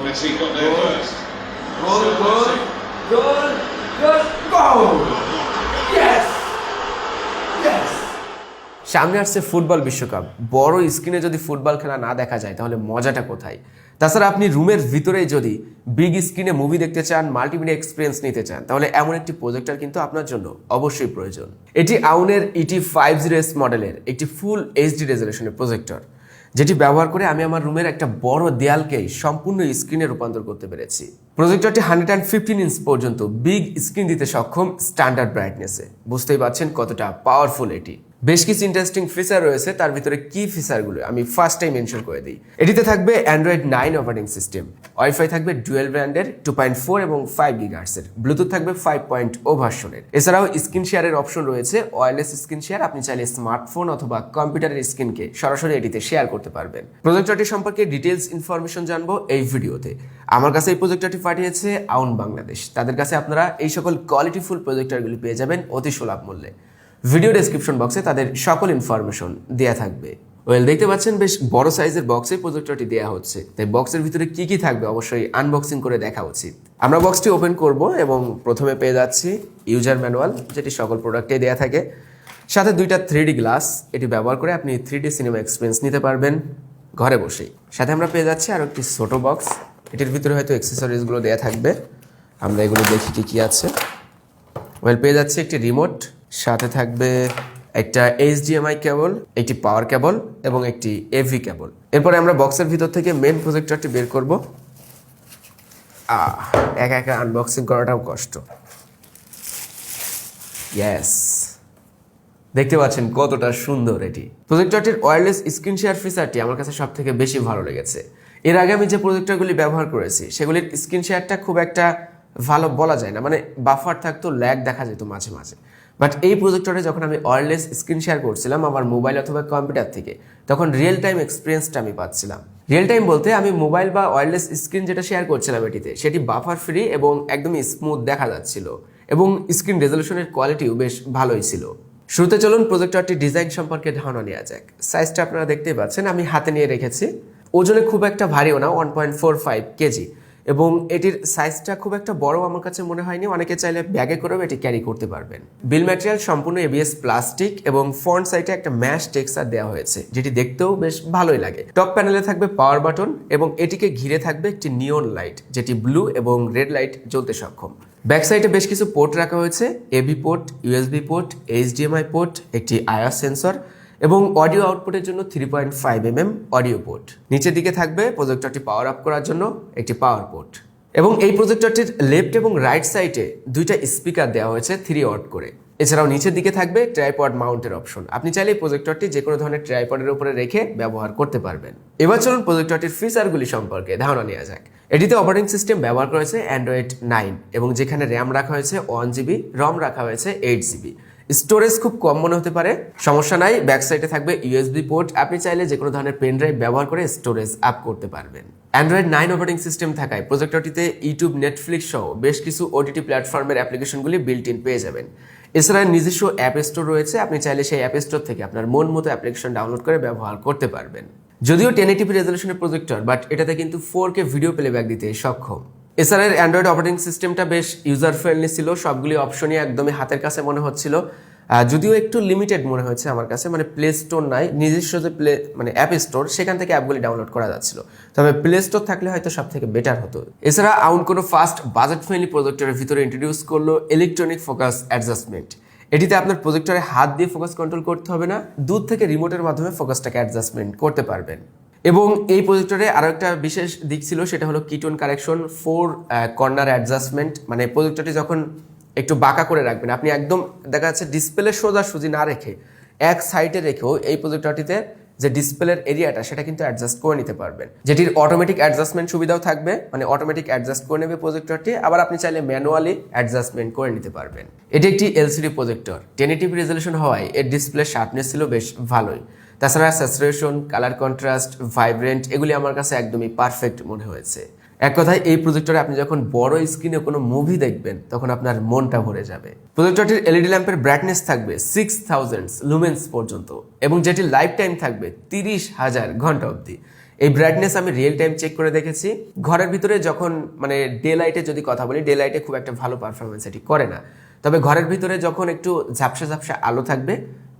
Messi got there first. Goal, goal, goal, goal, goal! Yes! Yes! সামনে আসছে football বিশ্বকাপ বড় স্ক্রিনে যদি ফুটবল খেলা না দেখা যায় তাহলে মজাটা কোথায় তাছাড়া আপনি রুমের ভিতরেই যদি বিগ স্ক্রিনে মুভি দেখতে চান মাল্টিমিডিয়া এক্সপিরিয়েন্স নিতে চান তাহলে এমন একটি প্রজেক্টর কিন্তু আপনার জন্য অবশ্যই প্রয়োজন এটি আউনের E T five zero S মডেলের একটি ফুল এইচডি রেজলিউশনের প্রজেক্টর যেটি ব্যবহার করে আমি আমার রুমের একটা বড় দেয়ালকে সম্পূর্ণ স্ক্রিনে রূপান্তর করতে পেরেছি। প্রজেক্টরটি হান্ড্রেড অ্যান্ড ফিফটিন ইঞ্চ পর্যন্ত বিগ স্ক্রিন দিতে সক্ষম স্ট্যান্ডার্ড ব্রাইটনেসে। বুঝতেই পারছেন কতটা পাওয়ারফুল এটি। বেশ কিছু ইন্টারেস্টিং ফিচার রয়েছে, তার ভিতরে কি ফিচারগুলো আমি ফার্স্ট টাইম মেনশন করে দিই। এটিতে থাকবে android nine operating system wifi থাকবে ডুয়েল ব্র্যান্ডের টু পয়েন্ট ফোর এবং ফাইভ গিগার্সের ব্লুটুথ থাকবে ফাইভ পয়েন্ট ও ভার্সনের এছাড়াও স্ক্রিন শেয়ারের অপশন রয়েছে ওয়্যারলেস স্ক্রিন শেয়ার আপনি চাইলে স্মার্টফোন অথবা কম্পিউটারের স্ক্রিনকে সরাসরি এটিতে শেয়ার করতে পারবেন। প্রজেক্টরটি সম্পর্কে ডিটেলস ইনফরমেশন জানব এই ভিডিওতে। আমার কাছে এই প্রজেক্টরটি পাঠিয়েছে আউন বাংলাদেশ তাদের কাছে আপনারা এই সকল কোয়ালিটিফুল প্রজেক্টরগুলি পেয়ে যাবেন অতি সুলভ মূল্যে। ভিডিও ডেসক্রিপশন বক্সে তাদের সকল ইনফরমেশন দেয়া থাকবে। ওয়েল দেখতে পাচ্ছেন, বেশ বড় সাইজের বক্সে প্রজেক্টরটি দেওয়া হচ্ছে। তাই বক্সের ভিতরে কি কি থাকবে অবশ্যই আনবক্সিং করে দেখা উচিত। আমরা বক্সটি ওপেন করব এবং প্রথমে পেয়ে যাচ্ছি ইউজার ম্যানুয়াল যেটি সকল প্রোডাক্টে দেওয়া থাকে। সাথে দুইটা থ্রি গ্লাস এটি ব্যবহার করে আপনি থ্রি সিনেমা এক্সপিরিয়েন্স নিতে পারবেন ঘরে বসেই। সাথে আমরা পেয়ে যাচ্ছি আরও একটি ছোটো বক্স এটির ভিতরে হয়তো অ্যাক্সেসরিজগুলো দেওয়া থাকবে। আমরা এগুলো দেখি কি কি আছে। ওয়েল পেয়ে যাচ্ছে একটি রিমোট সাথে থাকবে একটা এইচডিএমআই কেবল একটি পাওয়ার কেবল এবং একটি এভি কেবল এরপরে আমরা বক্সের ভিতর থেকে মেন প্রজেক্টরটি বের করব। একা একা আনবক্সিং করাটাও কষ্ট। ইয়েস দেখতে পাচ্ছেন কতটা সুন্দর এটি। প্রজেক্টরটির ওয়্যারলেস স্ক্রিন শেয়ার ফিচারটি আমার কাছে সব থেকে বেশি ভালো লেগেছে। এর আগে আমি যে প্রজেক্টরগুলি ব্যবহার করেছি, সেগুলির স্ক্রিন শেয়ারটা খুব একটা ভালো বলা যায় না। মানে বাফার থাকতো ল্যাগ দেখা যেত মাঝে মাঝে। বাট এই প্রজেক্টরে যখন আমি ওয়্যারলেস স্ক্রিন শেয়ার করছিলাম আমার মোবাইল অথবা কম্পিউটার থেকে, তখন রিয়েল টাইম এক্সপিরিয়েন্সটা আমি পাচ্ছিলাম। রিয়েল টাইম বলতে আমি মোবাইল বা ওয়্যারলেস স্ক্রিন যেটা শেয়ার করছিলাম এটিতে, সেটি বাফার ফ্রি এবং একদমই স্মুথ দেখা যাচ্ছিল এবং স্ক্রিন রেজলিউশনের কোয়ালিটিও বেশ ভালোই ছিল। শুরুতে চলুন প্রজেক্টরটির ডিজাইন সম্পর্কে ধারণা নেওয়া যাক। সাইজটা আপনারা দেখতেই পাচ্ছেন, আমি হাতে নিয়ে রেখেছি। ওজনে খুব একটা ভারীও না one point four five kg. এবং এটির সাইজটা খুব একটা বড় আমার কাছে মনে হয়নি। অনেকে চাইলে ব্যাগে করেও এটি ক্যারি করতে পারবেন। বিল ম্যাটেরিয়াল সম্পূর্ণ এবিএস প্লাস্টিক এবং ফ্রন্ট সাইডে একটা ম্যাশ টেক্সচার দেওয়া হয়েছে, যেটি দেখতেও বেশ ভালোই লাগে। টপ প্যানেলে থাকবে পাওয়ার বাটন এবং এটিকে ঘিরে থাকবে একটি নিয়ন লাইট যেটি ব্লু এবং রেড লাইট জ্বলতে সক্ষম। ব্যাক সাইডে বেশ কিছু পোর্ট রাখা হয়েছে AV port USB port HDMI port একটি আয়ার সেন্সর এবং অডিও আউটপুটের জন্য three point five M M audio port নিচের দিকে থাকবে প্রজেক্টরটি পাওয়ার আপ করার জন্য একটি পাওয়ার পোর্ট এবং এই প্রজেক্টরটির লেফট এবং রাইট সাইডে দুইটা স্পিকার দেওয়া হয়েছে থ্রি ওয়াট করে। এছাড়াও নিচের দিকে থাকবে ট্রাইপড মাউন্টের অপশন আপনি চাইলে এই প্রজেক্টরটি যে কোনো ধরনের ট্রাইপডের উপরে রেখে ব্যবহার করতে পারবেন। এবার চলুন প্রজেক্টরটির ফিচারগুলি সম্পর্কে ধারণা নেওয়া যাক। এটিতে অপারেটিং সিস্টেম ব্যবহার করেছে অ্যান্ড্রয়েড নাইন এবং যেখানে র্যাম রাখা হয়েছে ওয়ান জিবি রম রাখা হয়েছে এইট জিবি স্টোরেজ খুব কম মনে হতে পারে। সমস্যা নাই ব্যাক সাইডে থাকবে ইউএসবি পোর্ট আপনি চাইলে যে কোনো ধরনের পেন ড্রাইভ ব্যবহার করে স্টোরেজ আপ করতে পারবেন। অ্যান্ড্রয়েড নাইন অপারেটিং সিস্টেম থাকায় প্রজেক্টরটিতে ইউটিউব নেটফ্লিক্স সহ বেশ কিছু ওটিটি প্ল্যাটফর্মের অ্যাপ্লিকেশনগুলি বিল্ট ইন পেয়ে যাবেন। এছাড়া নিজস্ব অ্যাপ স্টোর রয়েছে, আপনি চাইলে সেই অ্যাপ স্টোর থেকে আপনার মন মতো অ্যাপ্লিকেশন ডাউনলোড করে ব্যবহার করতে পারবেন। যদিও টেন এইটিপি রেজলিউশনের প্রজেক্টর বাট এটাতে কিন্তু ফোর কে ভিডিও প্লেব্যাক দিতে সক্ষম। এছাড়া অ্যান্ড্রয়েড অপারেটিং সিস্টেমটা বেশ ইউজার ফ্রেন্ডলি ছিল, সবগুলি অপশনই একদমই হাতের কাছে মনে হচ্ছিল। যদিও একটু লিমিটেড মনে হয়েছে আমার কাছে মানে প্লে স্টোর নাই, নিজস্ব যে প্লে মানে অ্যাপ স্টোর সেখান থেকে অ্যাপগুলি ডাউনলোড করা যাচ্ছিল। তবে প্লে স্টোর থাকলে হয়তো সব থেকে বেটার হতো। এছাড়া আউন কোনো ফাস্ট বাজেট ফ্রেন্ডলি প্রজেক্টরের ভিতরে ইন্ট্রোডিউস করল ইলেকট্রনিক ফোকাস অ্যাডজাস্টমেন্ট এটিতে আপনার প্রজেক্টরে হাত দিয়ে ফোকাস কন্ট্রোল করতে হবে না, দূর থেকে রিমোটের মাধ্যমে ফোকাসটাকে অ্যাডজাস্টমেন্ট করতে পারবেন। এবং এই প্রজেক্টরে আরও একটা বিশেষ দিক ছিল, সেটা হলো keystone correction four corner adjustment মানে প্রজেক্টরটি যখন একটু বাঁকা করে রাখবেন, আপনি একদম দেখা যাচ্ছে ডিসপ্লে সোজাসুজি না রেখে, এক সাইডে রেখেও এই প্রজেক্টরটিতে যে ডিসপ্লের এরিয়াটা সেটা কিন্তু অ্যাডজাস্ট করে নিতে পারবেন। যেটির অটোমেটিক অ্যাডজাস্টমেন্ট সুবিধাও থাকবে মানে অটোমেটিক অ্যাডজাস্ট করে নেবে প্রজেক্টরটি আবার আপনি চাইলে ম্যানুয়ালি অ্যাডজাস্টমেন্ট করে নিতে পারবেন। এটি একটি LCD projector ten TV resolution হওয়ায় এর ডিসপ্লে শার্পনেস ছিল বেশ ভালোই। তাছাড়া স্যাচুরেশন কালার কন্ট্রাস্ট ভাইব্রেন্ট এগুলি আমার কাছে একদমই পারফেক্ট মনে হয়েছে। এক কথায়, এই প্রজেক্টরে আপনি যখন বড় স্ক্রিনে কোনো মুভি দেখবেন, তখন আপনার মনটা ভরে যাবে। প্রজেক্টরটির এলইডি ল্যাম্পের ব্রাইটনেস থাকবে সিক্স থাউজেন্ডস লুমেন্স পর্যন্ত, এবং যেটির লাইফ টাইম থাকবে তিরিশ হাজার ঘণ্টা অবধি। এই ব্রাইটনেস আমি রিয়েল টাইম চেক করে দেখেছি। ঘরের ভিতরে যখন মানে ডে লাইটে যদি কথা বলি ডে লাইটে খুব একটা ভালো পারফরমেন্স এটি করে না। তবে ঘরের ভিতরে যখন একটু ঝাপসা ঝাপসা আলো থাকবে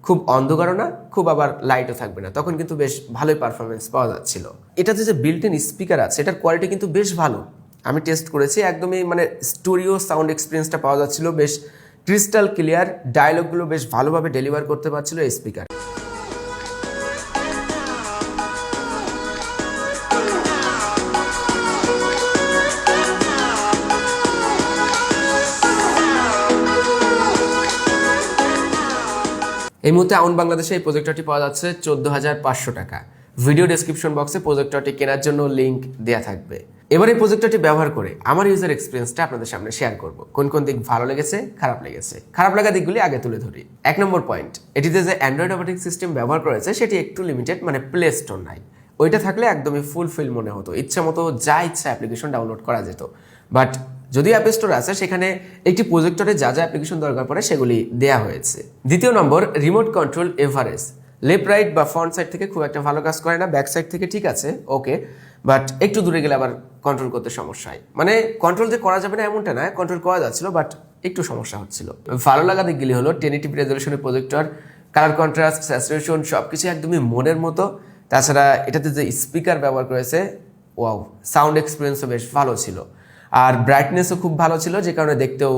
খুব অন্ধকারও না, খুব আবার লাইটও থাকবে না। তখন কিন্তু বেশ ভালোই পারফরমেন্স পাওয়া যাচ্ছিল। এটাতে যে বিল্ট ইন স্পিকার আছে, এটার কোয়ালিটি কিন্তু বেশ ভালো। আমি টেস্ট করেছি, একদমই মানে স্টোরিও সাউন্ড এক্সপিরিয়েন্সটা পাওয়া যাচ্ছিল, বেশ ক্রিস্টাল ক্লিয়ার ডায়লগগুলো বেশ ভালোভাবে ডেলিভার করতে পারছিল এই স্পিকার এই মুহূর্তে আউন বাংলাদেশে এই প্রজেক্টরটি পাওয়া যাচ্ছে চোদ্দ হাজার পাঁচশো টাকা। ভিডিও ডেসক্রিপশন বক্সে প্রজেক্টরটি কেনার জন্য লিঙ্ক দেওয়া থাকবে। এবার এই প্রজেক্টরটি ব্যবহার করে আমার ইউজার এক্সপিরিয়েন্সটা আপনাদের সামনে শেয়ার করব। কোন কোন দিক ভালো লেগেছে, খারাপ লেগেছে? খারাপ লাগা দিকগুলি আগে তুলে ধরি। এক নম্বর পয়েন্ট এটিতে যে অ্যান্ড্রয়েড অপারেটিং সিস্টেম ব্যবহার করেছে, সেটি একটু লিমিটেড মানে প্লে স্টোর নাই। ওইটা থাকলে একদমই ফুলফিল মনে হতো। ইচ্ছা মতো যা ইচ্ছা অ্যাপ্লিকেশন ডাউনলোড করা যেত। বাট যদি অ্যাপ স্টোর আছে, সেখানে একটি প্রজেক্টরে যা যা অ্যাপ্লিকেশন দরকার পড়ে সেগুলি দেয়া হয়েছে। দ্বিতীয় নম্বর remote control average left right বা ফ্রন্ট সাইড থেকে খুব একটা ভালো কাজ করে না ব্যাক সাইড থেকে ঠিক আছে ওকে বাট একটু দূরে গেলে আবার কন্ট্রোল করতে সমস্যা হয়। মানে কন্ট্রোল যে করা যাবে না এমনটা না কন্ট্রোল করা যাচ্ছিল বাট একটু সমস্যা হচ্ছিল। ভালো লাগা দিকগুলি হলো টেন এইটিপি রেজলিউশনের প্রজেক্টর কালার কন্ট্রাস্ট স্যাচুরেশন সব কিছু একদমই মনের মতো। তাছাড়া এটাতে যে স্পিকার ব্যবহার করেছে ওয়াও সাউন্ড এক্সপিরিয়েন্সও বেশ ভালো ছিল। আর ব্রাইটনেসও খুব ভালো ছিল, যে কারণে দেখতেও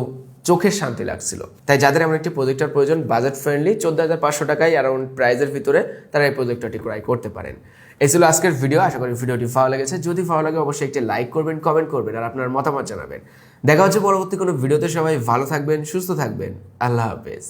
চোখের শান্তি লাগছিল। তাই যাদের এমন একটি প্রজেক্টর প্রয়োজন বাজেট ফ্রেন্ডলি চোদ্দ হাজার পাঁচশো টাকায় অ্যারাউন্ড প্রাইজের ভিতরে তারা এই প্রজেক্টরটি ক্রয় করতে পারেন। এই ছিল আজকের ভিডিও আশা করি ভিডিওটি ভালো লেগেছে। যদি ভালো লাগে, অবশ্যই একটি লাইক করবেন কমেন্ট করবেন আর আপনার মতামত জানাবেন। দেখা হচ্ছে পরবর্তী কোনো ভিডিওতে সবাই ভালো থাকবেন, সুস্থ থাকবেন। আল্লাহ হাফেজ।